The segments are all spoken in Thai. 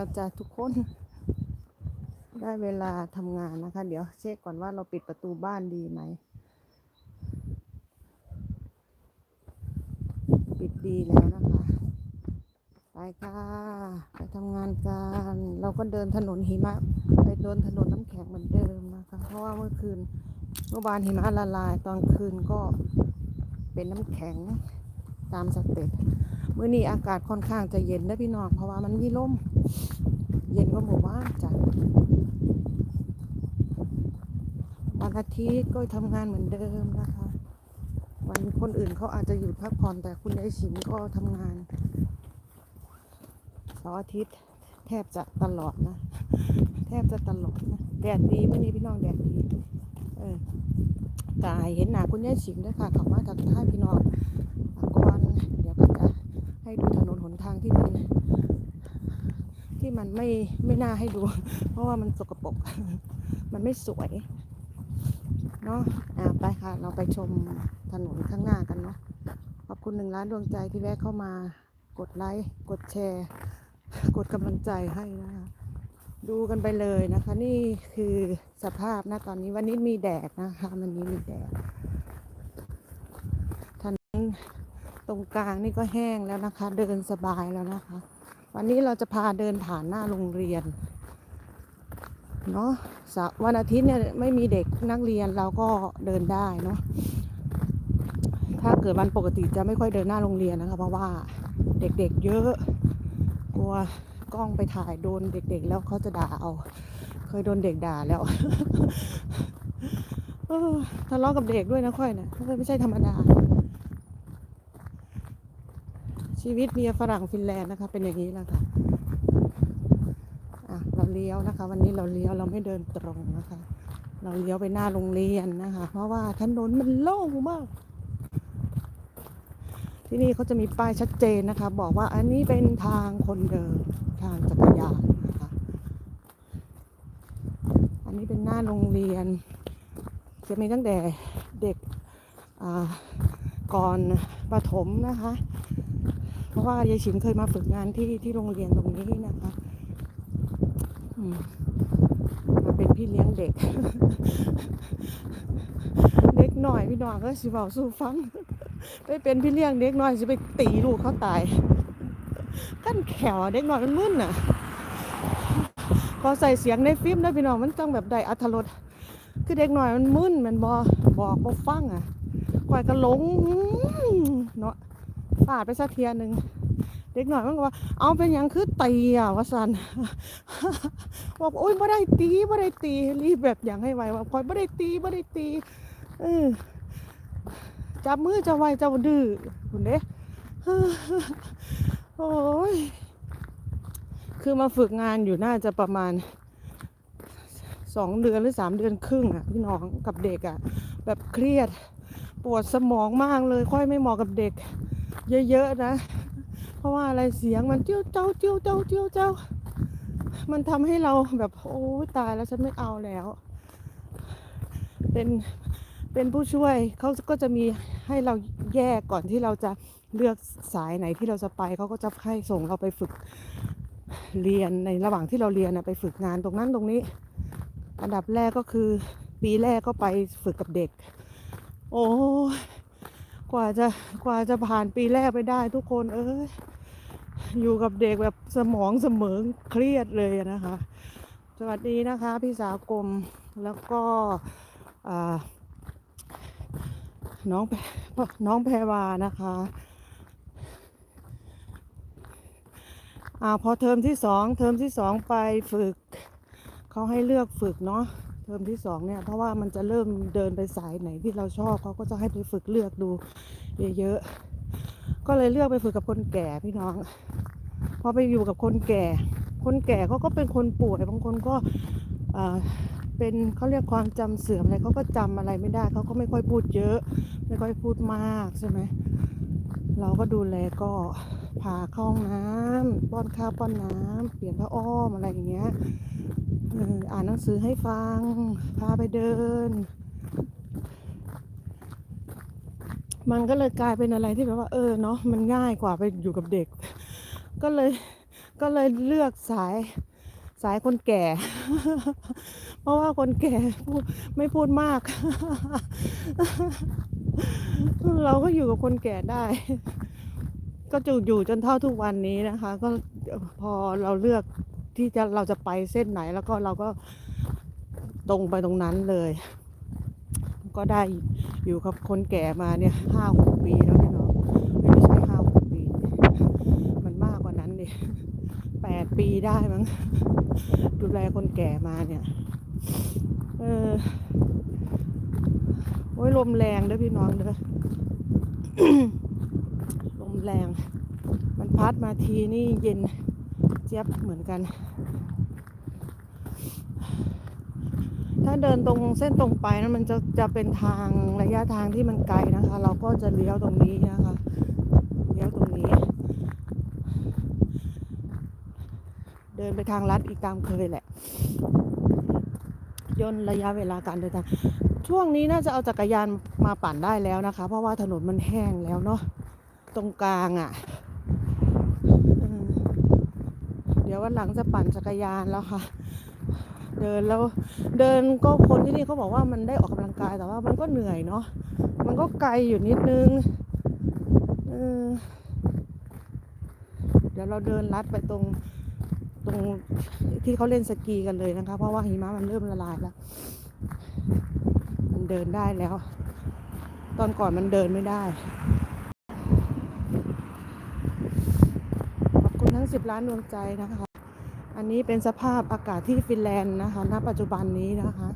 เราจะทุกคนได้เวลาทำงานนะคะ เดี๋ยวเช็คก่อนว่าเราปิดประตูบ้านดีไหม ปิดดีแล้วนะคะ ไปค่ะ ไปทำงานกัน เราก็เดินถนนหิมะ ไปเดินถนนน้ำแข็งเหมือนเดิมนะคะ เพราะว่าเมื่อคืนเมื่อวานหิมะละลาย ตอนคืนก็เป็นน้ำแข็งตามสเต็ปมื้อนี้อากาศค่อนข้างจะเย็นนะพี่น้อง เพราะว่ามันมีลม เย็นก็หมู่บ้านจ้ะวันอาทิตย์ก็ทำงานเหมือนเดิมนะคะ วันคนอื่นเขาอาจจะหยุดพักผ่อนแต่คุณยายฉิมก็ทำงานเสาร์อาทิตย์แทบจะตลอดนะ แทบจะตลอดนะแดดดีมื่อนี้พี่น้องแดดดีเออกายเห็นหน้าคุณยายฉิมด้วยค่ะขับมาจากท่าพี่น้องก่อนเดี๋ยวก็จะให้ดูถนนหนทางที่มัน ที่มันไม่ไม่น่าให้ดู เพราะว่ามันสกปรก มันไม่สวยเนาะอ่าไปค่ะ เราไปชมถนนข้างหน้ากันเนาะขอบคุณหนึ่งล้านดวงใจที่แวะเข้ามากดไลค์กดแชร์ กดกำลังใจให้นะคะดูกันไปเลยนะคะ นี่คือสภาพนะตอนนี้วันนี้มีแดดนะคะวันนี้มีแดดถนนตรงกลางนี่ก็แห้งแล้วนะคะ เดินสบายแล้วนะคะ วันนี้เราจะพาเดินผ่านหน้าโรงเรียนเนาะวันอาทิตย์เนี่ยไม่มีเด็กนักเรียนเราก็เดินได้เนาะถ้าเกิดวันปกติจะไม่ค่อยเดินหน้าโรงเรียนนะคะเพราะว่าเด็กๆเยอะ กลัวกล้องไปถ่ายโดนเด็ก ๆ แล้วเขาจะด่าเอาเคยโดนเด็กด่าแล้วทะเลาะกับเด็กด้วยนะค่อยนะไม่ใช่ธรรมดา ชีวิตเมียฝรั่งฟินแลนด์นะคะ เป็นอย่างนี้แหละค่ะอะเราเลี้ยวนะคะ วันนี้เราเลี้ยวเราไม่เดินตรงนะคะ เราเลี้ยวไปหน้าโรงเรียนนะคะ เพราะว่าถนนมันโล่งมาก ที่นี่เขาจะมีป้ายชัดเจนนะคะ บอกว่าอันนี้เป็นทางคนเดินทางจักรยานนะคะอันนี้เป็นหน้าโรงเรียน จะมีตั้งแต่เด็กก่อนประถมนะคะ ราะว่ายายฉิมเคยมาฝึกงานที่ที่โรงเรียนตรงนี้นะคะมาเป็นพี่เลี้ยงเด็ก เด็กหน่อยพี่น้องก็สิเบาสู้ฟังไปเป็นพี่เลี้ยงเด็กหน้อยสิไปตีลูกเขาตายกั้นแขวเด็กหน้อยมันมึนน่ะพอใส่เสียงในฟิล์มนะพี่น้องมันจังแบบได้อัธรสคือเด็กหน้อยมันมึนมันบอบอกบอฟังอะข่อยก็หลง ปาดไปสักเทียหนึ่งเด็กหน่อยมันก็ว่า เอาเป็นหยังคือตีอะวะสันบอกโอ๊ยไม่ได้ตีไม่ได้ตีรีบแบบอย่างให้ไวว่าพอยไม่ได้ตีไม่ได้ตีเออจับมือจะไวจ้าดื้อคุณเด้โอ้ยคือมาฝึกงานอยู่น่าจะประมาณสองเดือนหรือสามเดือนครึ่งอะพี่น้องกับเด็กอะแบบเครียด ปวดสมองมากเลย ค่อยไม่เหมาะกับเด็ก เยอะๆนะ เพราะว่าอะไรเสียงมันเจี้ยวเจ้าเจี้ยวเจ้าเจี้ยวเจ้า มันทำให้เราแบบโอ้ตายแล้วฉันไม่เอาแล้ว เป็นเป็นผู้ช่วยเขาก็จะมีให้เราแยกก่อนที่เราจะเลือกสายไหนที่เราจะไปเขาก็จะให้ส่งเราไปฝึกเรียนในระหว่างที่เราเรียนนะไปฝึกงานตรงนั้นตรงนี้ อันดับแรกก็คือ ปีแรกก็ไปฝึกกับเด็ก โอ้ กว่าจะกว่าจะผ่านปีแรกไปได้ทุกคน เอ้ยอยู่กับเด็กแบบสมองเสมอเครียดเลยนะคะ สวัสดีนะคะพี่สาวกลมแล้วก็น้องน้องแพรวานะคะอ่าพอเทอมที่สองเทอมที่สองไปฝึกเขาให้เลือกฝึกเนาะ เทอมที่สองเนี่ยเพราะว่ามันจะเริ่มเดินไปสายไหนที่เราชอบเขาก็จะให้ไปฝึกเลือกดูเยอะๆก็เลยเลือกไปฝึกกับคนแก่พี่น้องพอไปอยู่กับคนแก่ คนแก่เขาก็เป็นคนป่วยบางคนก็อ่าเป็นเขาเรียกความจำเสื่อมอะไรเขาก็จำอะไรไม่ได้เขาก็ไม่ค่อยพูดเยอะ ไม่ค่อยพูดมากใช่ไหมเราก็ดูแลก็พาเข้าห้องน้ำป้อนข้าวป้อนน้ำเปลี่ยนผ้าอ้อมอะไรอย่างเงี้ย อ่านหนังสือให้ฟัง พาไปเดิน มันก็เลยกลายเป็นอะไรที่แบบว่า เออเนาะมันง่ายกว่าไปอยู่กับเด็ก ก็เลยก็เลยเลือกสายสายคนแก่ เพราะว่าคนแก่พูดไม่พูดมาก เราก็อยู่กับคนแก่ได้ ก็จะอยู่จนเท่าทุกวันนี้นะคะ ก็พอเราเลือก ที่จะเราจะไปเส้นไหนแล้วก็เราก็ตรงไปตรงนั้นเลย ก็ได้อยู่กับคนแก่มาเนี่ยห้าหกปีแล้วเนาะไม่ใช่ห้าหกปี มันมากกว่านั้นดิแปดปีได้มั้งดูแลคนแก่มาเนี่ย เออโอ้ยลมแรงเด้อพี่น้องเด้อลมแรง มันพัดมาทีนี่เย็นเจี๊ยบเหมือนกัน ถ้าเดินตรงเส้นตรงไปนะมันจะจะเป็นทางระยะทางที่มันไกลนะคะ เราก็จะเลี้ยวตรงนี้นะคะเลี้ยวตรงนี้ เดินไปทางลัดอีกตามเคยแหละย่นระยะเวลาการเดินทางช่วงนี้น่าจะเอาจักรยานมาปั่นได้แล้วนะคะ เพราะว่าถนนมันแห้งแล้วเนาะตรงกลางอะ่ะเดี๋ยววันหลังจะปั่นจักรยานแล้วค่ะ เดินแล้วเดินก็คนที่นี่เขาบอกว่ามันได้ออกกำลังกายแต่ว่ามันก็เหนื่อยเนาะมันก็ไกลอยู่นิดนึงเดี๋ยวเราเดินลัดไปตรงตรงที่เขาเล่นสกีกันเลยนะคะ เพราะว่าหิมะมันเริ่มละลายแล้ว มันเดินได้แล้ว ตอนก่อนมันเดินไม่ได้ขอบคุณทั้ง10ล้านดวงใจนะคะ อันนี้เป็นสภาพอากาศที่ฟินแลนด์นะคะ ณ ปัจจุบันนี้นะคะ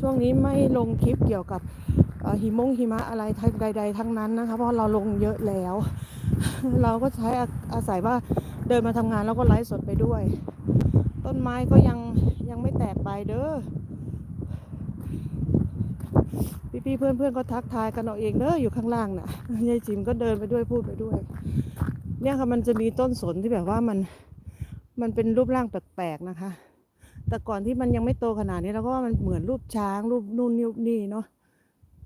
ช่วงนี้ไม่ลงคลิปเกี่ยวกับหิมงหิมะอะไรใด ๆ ทั้งนั้นนะคะ เพราะเราลงเยอะแล้ว เราก็ใช้อาอาศัยว่าเดินมาทำงานแล้วก็ไลฟ์สดไปด้วย ต้นไม้ก็ยังยังไม่แตกไปเด้อพี่ๆเพื่อนๆก็ทักทายกันเอาเองเด้ออยู่ข้างล่างน่ะยายจิมก็เดินไปด้วยพูดไปด้วย เนี่ยค่ะมันจะมีต้นสนที่แบบว่ามันมันเป็นรูปร่างแปลกๆนะคะ แต่ก่อนที่มันยังไม่โตขนาดนี้เราก็ว่ามันเหมือนรูปช้าง รูปนู่นนี่นี่เนาะ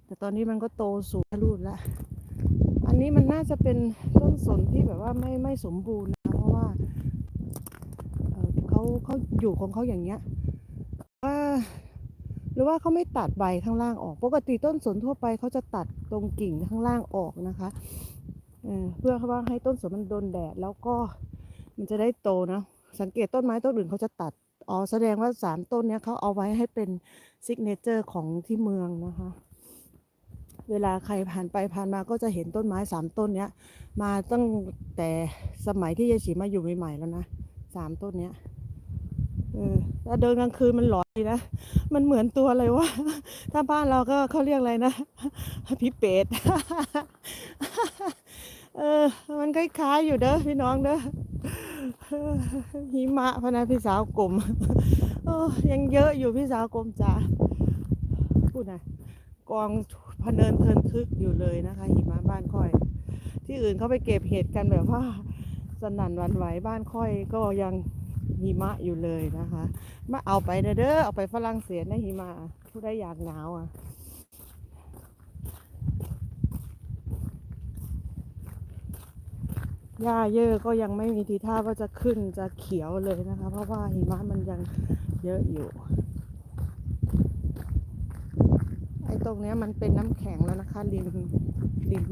แต่ตอนนี้มันก็โตสูงรูปแล้วอันนี้มันน่าจะเป็นต้นสนที่แบบว่าไม่ไม่สมบูรณ์นะเพราะว่าเเขาเขาอยู่ของเขาอย่างเงี้ยว่าหรือว่าเขาไม่ตัดใบข้างล่างออก ปกติต้นสนทั่วไปเขาจะตัดตรงกิ่งข้างล่างออกนะคะ เพื่อว่าให้ต้นสนมันโดนแดดแล้วก็มันจะได้โตนะ สังเกตต้นไม้ต้นอื่นเขาจะตัด อ๋อแสดงว่าสามต้นเนี้ยเขาเอาไว้ให้เป็นซิกเนเจอร์ของที่เมืองนะคะ เวลาใครผ่านไปผ่านมาก็จะเห็นต้นไม้สามต้นเนี้ย มาตั้งแต่สมัยที่ยายฉีมาอยู่ใหม่ๆแล้วนะสามต้นเนี้ยเออแล้วเดินกลางคืนมันหลอนดีนะ มันเหมือนตัวอะไรวะ ถ้าบ้านเราก็เขาเรียกอะไรนะพี่เป็ด เออ มันคล้ายๆอยู่เด้อพี่น้องเด้อหิมะพนะพี่สาวกลมโอ้ยังเยอะอยู่พี่สาวกลมจ๋าพูดนะกองพเนินเทินทึกอยู่เลยนะคะหิมะบ้านค่อย ที่อื่นเขาไปเก็บเห็ดกันแบบว่า สนั่นวันไหวบ้านค่อยก็ยังหิมะอยู่เลยนะคะ มาเอาไปเด้อเด้อเอาไปฝรั่งเศสนะหิมะผู้ได้อยากหนาวอะ หญ้าเยอะก็ยังไม่มีทีท่าว่าจะขึ้นจะเขียวเลยนะคะ เพราะว่าหิมะมันยังเยอะอยู่ ไอ้ตรงเนี้ยมันเป็นน้ำแข็งแล้วนะคะริมริม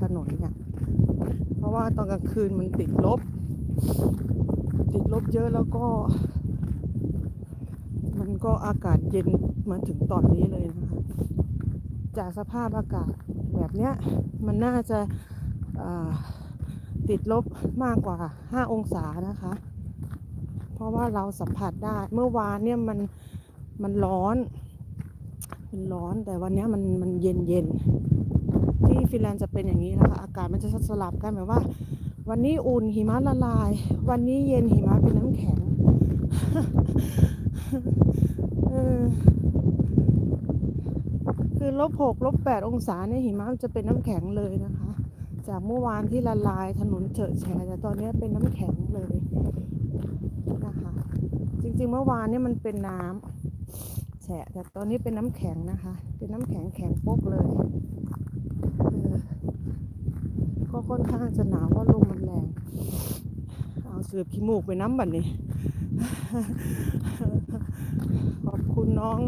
ถนนเนี่ยเพราะว่าตอนกลางคืนมันติดลบ ติดลบเยอะแล้วก็ มันก็อากาศเย็นมาถึงตอนนี้เลยนะคะจากสภาพอากาศแบบเนี้ยมันน่าจะอ่า ติดลบมากกว่า 5 องศานะคะ เพราะว่าเราสัมผัสได้ เมื่อวานเนี่ยมันมันร้อน มันร้อนแต่วันนี้มันมันเย็นเย็นที่ฟินแลนด์จะเป็นอย่างนี้นะคะ อากาศมันจะสลับกันแบบว่า วันนี้อุ่นหิมะละลาย วันนี้เย็นหิมะเป็นน้ำแข็งคือลบหกลบแปดองศาเนี่ยหิมะจะเป็นน้ำแข็งเลยนะคะ จากเมื่อวานที่ละลายถนนเฉอะแฉะแต่ตอนนี้เป็นน้ำแข็งเลยนะคะ จริงๆเมื่อวานนี่มันเป็นน้ำแฉะแต่ตอนนี้เป็นน้ำแข็งนะคะ เป็นน้ำแข็งแข็งโป๊กเลยก็ค่อนข้างจะหนาวเพราะลมมันแรง เอาเสือขี้มูกไปน้ำบัดนี้ ขอบคุณน้อง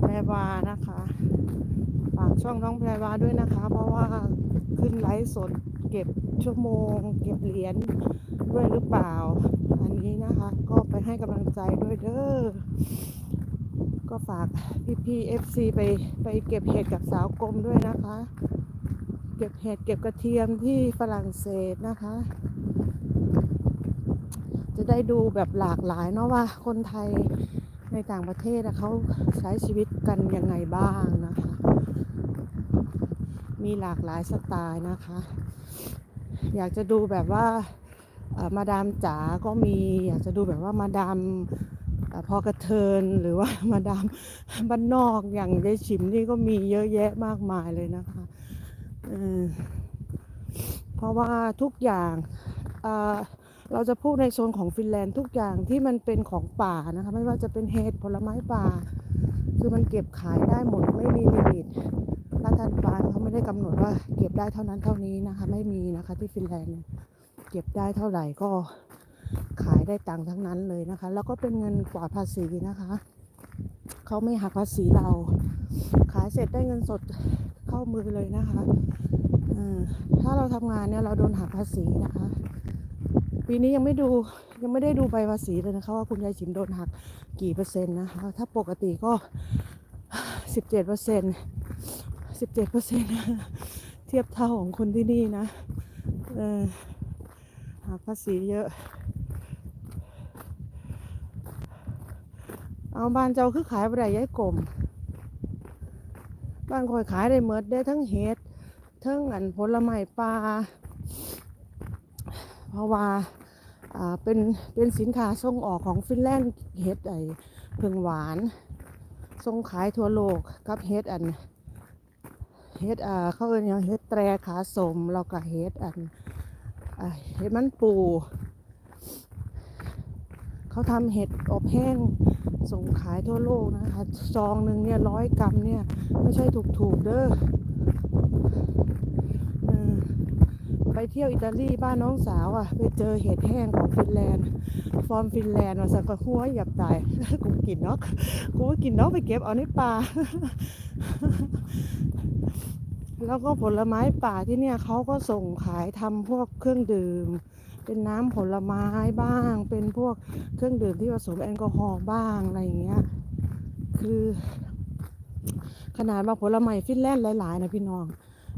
แพรวานะคะ ฝากช่องน้องแพรวาด้วยนะคะ เพราะว่า ขึ้นไลฟ์สดเก็บชั่วโมง เก็บเหรียญด้วยหรือเปล่า อันนี้นะคะ ก็ไปให้กำลังใจด้วยเด้อก็ฝากพี่พี่เอฟซีไปไปเก็บเห็ดกับสาวกรมด้วยนะคะ เก็บเห็ดเก็บกระเทียมที่ฝรั่งเศสนะคะ จะได้ดูแบบหลากหลายเนาะว่าคนไทยในต่างประเทศเขาใช้ชีวิตกันยังไงบ้างนะคะ มีหลากหลายสไตล์นะคะ อยากจะดูแบบว่ามาดามจ๋าก็มี อยากจะดูแบบว่ามาดามพอกระเทินหรือว่ามาดามบ้านนอกอย่างยายฉิมนี่ก็มีเยอะแยะมากมายเลยนะคะเพราะว่าทุกอย่างเราจะพูดในโซนของฟินแลนด์ทุกอย่างที่มันเป็นของป่านะคะ ไม่ว่าจะเป็นเห็ดผลไม้ป่า คือมันเก็บขายได้หมดไม่มีลิมิต รัฐบาลเขาไม่ได้กำหนดว่า เก็บได้เท่านั้นเท่านี้นะคะ ไม่มีนะคะ ที่ฟินแลนด์เก็บได้เท่าไหร่ก็ขายได้ตังค์ทั้งนั้นเลยนะคะ แล้วก็เป็นเงินปลอดภาษีนะคะเขาไม่หักภาษีเรา ขายเสร็จได้เงินสดเข้ามือเลยนะคะถ้าเราทำงานเนี่ยเราโดนหักภาษีนะคะ ปีนี้ยังไม่ดูยังไม่ได้ดูใบภาษีเลยนะคะ ว่าคุณยายฉิมโดนหักกี่เปอร์เซ็นต์นะคะ ถ้าปกติก็สิบเจ็ดเปอร์เซ็นต์ บเจ็ดเปอร์เซ็นต์เทียบเท่าของคนที่นี่นะเออหักภาษีเยอะ เอาบ้านเจ้าคือขายไปได้ย้ายกลมบ้านคอยขายได้เมดได้ทั้งเห็ดทั้งอันผลไม้ปลาเพราะว่าเป็นเป็นสินค้าส่งออกของฟินแลนด์เห็ดไอเพึงหวานส่งขายทั่วโลกกับเฮ็ดอัน เฮ็ดอ่าเขาเอิ้นยังเฮ็ดแตรขาสมแล้วก็เฮ็ดอันเฮ็ดมันปู เขาทำเห็ดอบแห้งส่งขายทั่วโลกนะคะซองหนึ่งเนี่ยร้อยกรัมเนี่ย ไม่ใช่ถูกๆเด้ออ ไปเที่ยวอิตาลีบ้านน้องสาวอะ ไปเจอเห็ดแห้งของฟินแลนด์ ฟอร์มฟินแลนด์ว่าสังกหัวหยับตายกูกินนาะกูก็กินนาะไปเก็บเอาในป่าแล้วก็ผลไม้ป่าที่เนี่ยเขาก็ส่งขายทำพวกเครื่องดื่ม เป็นน้ำผลไม้บ้าง เป็นพวกเครื่องดื่มที่ผสมแอลกอฮอล์บ้างอะไรอย่างเงี้ย คือ ขนาดว่าผลไม้ฟินแลนด์หลาย ๆ นะพี่น้อง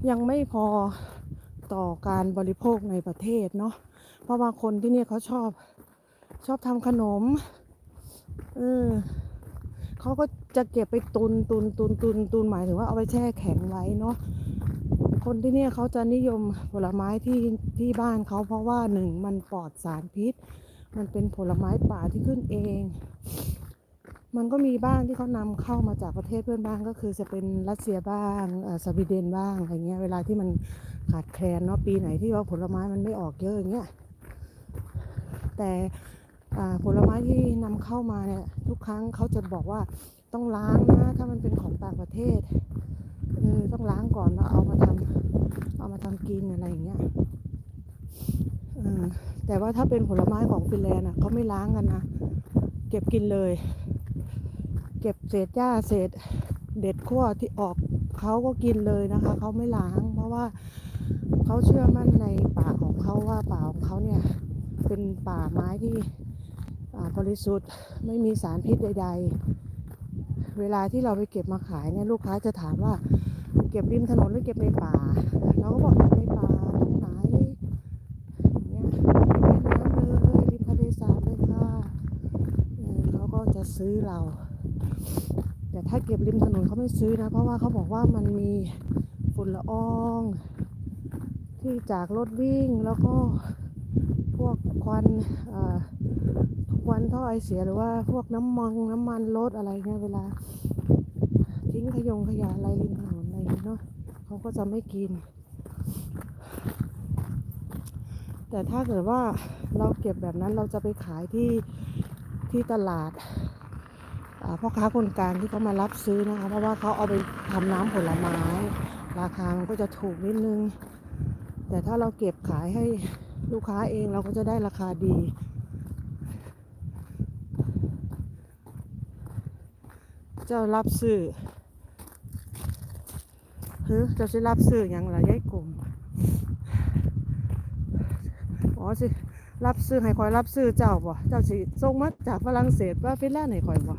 ยังไม่พอ ต่อการบริโภคในประเทศเนาะเพราะว่าคนที่เนี่ยเขาชอบชอบทำขนมเออเขาก็จะเก็บไปตุนตุนตุนตุนตุนหมายถึงว่าเอาไปแช่แข็งไว้เนาะคนที่เนี่ยเขาจะนิยมผลไม้ที่ที่บ้านเขาเพราะว่าหนึ่งมันปลอดสารพิษ มันเป็นผลไม้ป่าที่ขึ้นเอง มันก็มีบ้างที่เขานำเข้ามาจากประเทศเพื่อนบ้านก็คือจะเป็นรัสเซียบ้างอ่อสวีเดนบ้างอะไรเงี้ยเวลาที่มันขาดแคลนเนาะปีไหนที่ว่าผลไม้มันไม่ออกเยอะอย่างเงี้ยแต่ผลไม้ที่นำเข้ามาเนี่ยทุกครั้งเขาจะบอกว่าต้องล้างนะถ้ามันเป็นของต่างประเทศเออต้องล้างก่อนแล้วเอามาทำเอามาทำกินอะไรอย่างเงี้ยแต่ว่าถ้าเป็นผลไม้ของฟินแลนด์อะเขาไม่ล้างกันนะเก็บกินเลย เก็บเศษหญ้าเศษเด็ดขั้วที่ออกเขาก็กินเลยนะคะเขาไม่ล้าง เพราะว่าเขาเชื่อมั่นในป่าของเขาว่าป่าของเขาเนี่ยเป็นป่าไม้ที่บริสุทธิ์ไม่มีสารพิษใด ๆ เวลาที่เราไปเก็บมาขายเนี่ยลูกค้าจะถามว่าเก็บริมถนนหรือเก็บในป่าเราก็บอกเก็บในป่าตรงไหนเงี้ยริมแม่น้ำเลยริมทะเลสาบเลยค่ะเขาก็จะซื้อเรา แต่ถ้าเก็บริมถนนเขาไม่ซื้อนะ เพราะว่าเขาบอกว่ามันมีฝุ่นละออง ที่จากรถวิ่งแล้วก็พวกควันควันท่อไอเสียหรือว่าพวกน้ำมันน้ำมันรถอะไรเงี้ยเวลาทิ้งขยงขยะอะไรริมถนนอะไรเนาะเขาก็จะไม่กิน แต่ถ้าเกิดว่าเราเก็บแบบนั้นเราจะไปขายที่ที่ตลาด พ่อค้าคนกลางที่เขามารับซื้อนะคะ เพราะว่าเขาเอาไปทำน้ำผลไม้ ราคามันก็จะถูกนิดนึง แต่ถ้าเราเก็บขายให้ลูกค้าเองเราก็จะได้ราคาดี เจ้ารับซื้อเฮ้ยเจ้าสิรับซื้อหยังล่ะยายกลมอ๋อสิ รับซื้อให้คอยรับซื้อเจ้าบ่เจ้าสิส่งมาจากฝรั่งเศสว่าฟินแลนด์ให้คอยบ่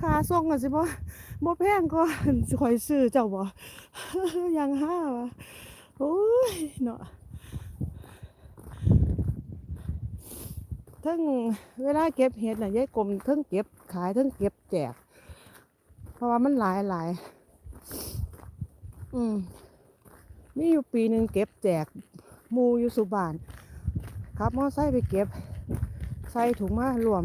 ค่าส่งก็สิบ่บ่แพงก็คอยซื้อเจ้าบ่ยังห้าวะโอ้ยเนาะเทั้งเวลาเก็บเห็ดน่ะยายกลมเทั้งเก็บขายเทั้งเก็บแจก เพราะว่ามันหลายหลายอืมมีอยู่ปีหนึ่งเก็บแจกหมูอยู่สุบาน ขับมอไซค์ไปเก็บ ใส่ถุงมารวม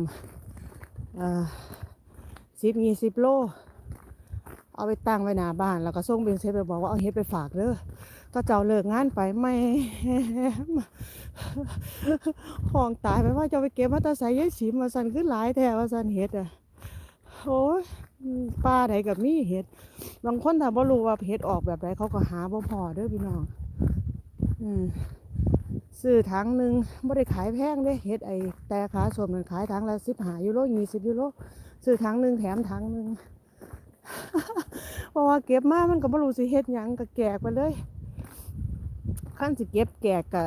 สิบยี่สิบโล เอาไปตั้งไว้หน้าบ้าน แล้วก็ส่งเป็นเซฟไปบอกว่าเอาเฮ็ดไปฝากเด้อก็เจ้าเลิกงานไปไม่ห้องตายไปว่าจะเอาไปเก็บมาตาใส่ยายสีมาสันขึ้นหลายแท้ว่าสันเฮ็ดอะโอ้ยป้าใดกับมีเห็ด บางคนถ้าบ่รู้ว่าเห็ดออกแบบใดเขาก็หาบ่พอเด้อพี่น้อง อืม ซื้อถังหนึ่งไม่ได้ขายแพงเด้เฮ็ดไอ้แต่ขาสมมันขายถังละสิบหายูโรยี่สิบยูโรซื้อถังหนึ่งแถมถังหนึ่งเพราะว่าเก็บมามันก็บ่รู้สิเฮ็ดหยังก็แกกไปเลยขั้นสิเก็บแกกกะ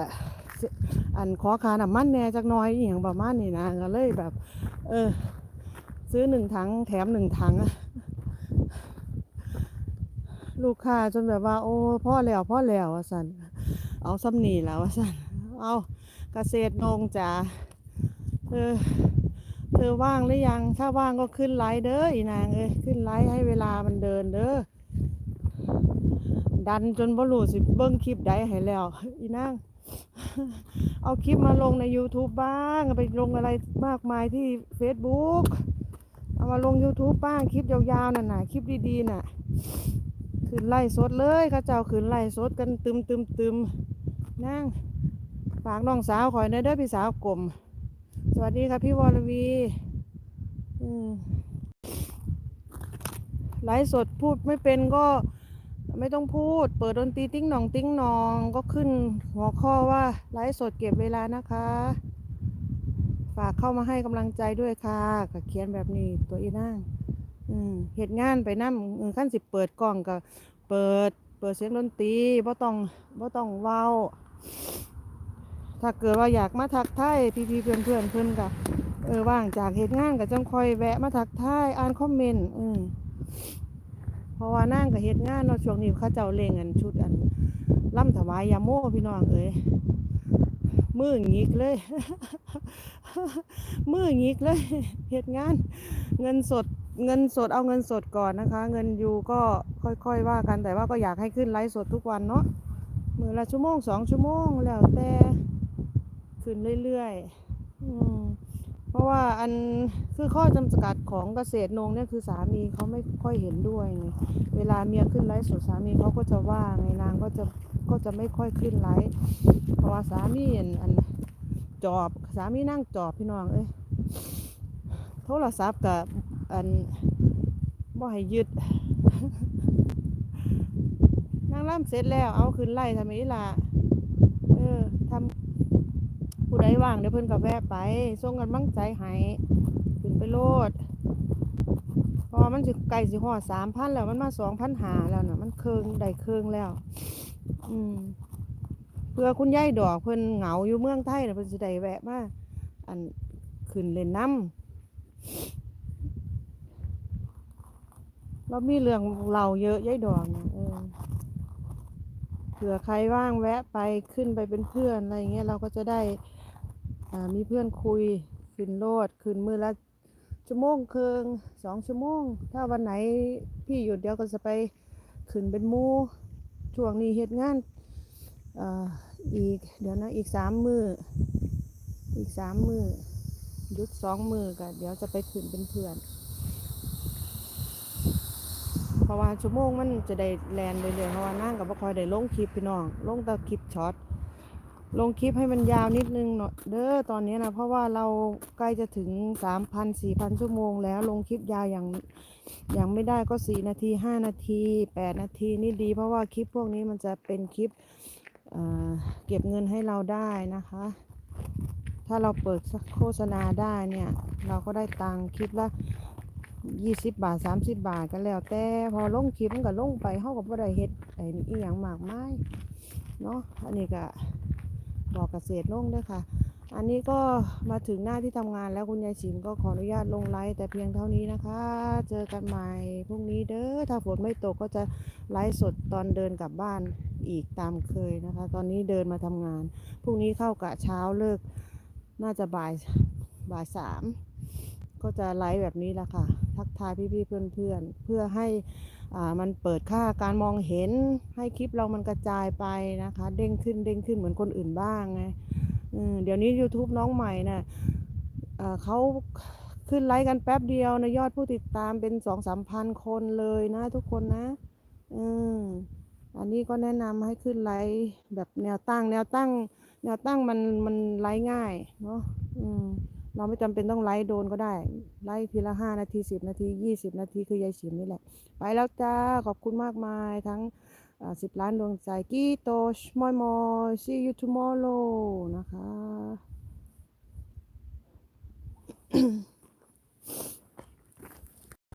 อันขอคาน้ำมันแน่จักน้อยอหย่างประมาณนี้นะก็เลยแบบ เออ ซื้อหนึ่งถังแถมหนึ่งถังลูกค้าจนแบบว่า โอ้พ่อแล้วพ่อแล้วสันเอาซ้ำนี่แล้วสัน เอาเกษตรนงจ๋าเออเธอว่างหรือยัง ถ้าว่างก็ขึ้นไลน์เด้ออีนางเอ้ยขึ้นไลน์ให้เวลามันเดินเด้อดันจนบ่รู้สิเบิ้งคลิปใดให้แล้ว อีนางเอาคลิปมาลงใน YouTube บ้าง ไปลงอะไรมากมายที่ Facebook เอามาลง YouTube บ้างคลิปยาวๆน่ะนะคลิปดีๆน่ะขึ้นไล่สดเลยข้าเจ้าขึ้นไล่สดกันตึมตึมตึมนั่ง ฝากน้องสาวคอยในเด้อพี่สาวกลมสวัสดีค่ะพี่วรวีไลฟ์สดพูดไม่เป็นก็ไม่ต้องพูด เปิดดนตรีติ้งหนองติ้งหนองก็ขึ้นหัวข้อว่าไลฟ์สดเก็บเวลานะคะ ฝากเข้ามาให้กำลังใจด้วยค่ะก็เขียนแบบนี้ตัวอีนั่งเหตุงานไปนั่เออขั้นสิเปิดกล้องก็เปิดเปิดเสียงดนตรีบ่ต้องบ่ต้องเว้า ถ้าเกิดว่าอยากมาทักทายพี่ๆเพื่อนเพื่อนเพื่อนก็เออว่างจากเหตุงานก็จังคอยแวะมาทักทายอ่านคอมเมนต์อืมเพราะว่านั่งกับเหตุงานเนาะช่วงนี้เขาเจ้าเล่งอันชุดอันล่ำถวายยาโมพี่น้องเอ้ยมือหงิกเลย มือหงิกเลยเหตุงาน เงินสดเงินสดเอาเงินสดก่อนนะคะ เงินอยู่ก็ค่อยๆว่ากันแต่ว่าก็อยากให้ขึ้นไลฟ์สดทุกวันเนาะมือละชั่วโมงสองชั่วโมงแล้วแต่ ขึ้นเรื่อยๆเพราะว่าอันคือข้อจำกัดของเกษตรนงเนี่ยคือสามีเขาไม่ค่อยเห็นด้วยไงเวลาเมียขึ้นไลฟ์สดสามีเขาก็จะว่าไงนางก็จะก็จะไม่ค่อยขึ้นไลฟ์เพราะว่าสามีอันอันจอบสามีนั่งจอบพี่น้องเอ้ยโทรศัพท์กับอันบ่ให้ยึดนางร่ำเสร็จแล้วเอาขึ้นไล่ทำไมล่ะเออทำ ผู้ใดว่างเดี๋ยวเพิ่นก็แวะไปส่งกันบังใจให้ขึ้นไปโลดเพอมันสิไก่สิหอสามพันแล้วมันมาสองพันหาแล้วน่ะมันเคืองได้เคืองแล้ว อืมเพื่อคุณยายดอกเพิ่นเหงาอยู่เมืองไทยน่ะเพิ่นสิได้แวะมาอันขึ้นเล่นน้ำเรามีเรื่องเราเยอะยายดองเนี่ยเออเผื่อใครว่างแวะไปขึ้นไปเป็นเพื่อนอะไรอย่างเงี้ยเราก็จะได้ มีเพื่อนคุยขึ้นโลดขึ้นมือละชั่วโมงครึ่งสองชั่วโมง ถ้าวันไหนพี่หยุดเดี๋ยวก็จะไปขึ้นเป็นมูช่วงนี้เหตุงานอ,อีกเดี๋ยวนะอีกสามมืออีกสามมือหยุดสองมือก็เดี๋ยวจะไปขึ้นเป็นเพื่อน เพราะว่าชั่วโมงมันจะได้แลนเรื่อยๆเพราะว่านั่งกับบ่คอยได้ลงคลิปพี่น้องลงแต่คลิปช็อต ลงคลิปให้มันยาวนิดนึงเนาะเด้อตอนนี้นะเพราะว่าเราใกล้จะถึงสามพันสี่พันชั่วโมงแล้วลงคลิปยาวอย่างอย่างไม่ได้ก็สี่นาทีห้านาทีแปดนาทีนี่ดี เพราะว่าคลิปพวกนี้มันจะเป็นคลิปเเก็บเงินให้เราได้นะคะ ถ้าเราเปิดโฆษณาได้เนี่ย เราก็ได้ตังคลิปละยี่สิบบาทสามสิบบาทก็แล้ว แต่พอลงคลิปมันก็ลงไปเฮากับบ่ได้เฮ็ดไอ้อีหยังมากมายเนาะอันนี้ก็ บอกเกษตรลงด้วยค่ะ อันนี้ก็มาถึงหน้าที่ทำงานแล้วคุณยายฉิมก็ขออนุญาตลงไลฟ์แต่เพียงเท่านี้นะคะ เจอกันใหม่พรุ่งนี้เด้อถ้าฝนไม่ตกก็จะไลฟ์สดตอนเดินกลับบ้านอีกตามเคยนะคะ ตอนนี้เดินมาทำงานพรุ่งนี้เข้ากะเช้าเลิก น่าจะบ่ายบ่ายสามก็จะไลฟ์แบบนี้ละค่ะ ทักทายพี่ๆเพื่อนๆเพื่อให้ มันเปิดค่าการมองเห็นให้คลิปเรามันกระจายไปนะคะ เด้งขึ้นเด้งขึ้นเหมือนคนอื่นบ้างไงเดี๋ยวนี้ YouTube น้องใหม่นะเอ่อเขาขึ้นไลฟ์กันแป๊บเดียวนะยอดผู้ติดตามเป็นสองสามพันคนเลยนะทุกคนนะอืมอันนี้ก็แนะนำให้ขึ้นไลฟ์แบบแนวตั้ง แนวตั้ง แนวตั้งมันมันไลฟ์ง่ายเนาะอืม เราไม่จำเป็นต้องไลฟ์โดนก็ได้ ไลฟ์ทีละห้านาทีสิบนาทียี่สิบนาทีคือยายฉิมนี่แหละ ไปแล้วจ้า ขอบคุณมากมายทั้งสิบล้านดวงใจกีโตชมอยมอย see you tomorrow นะคะ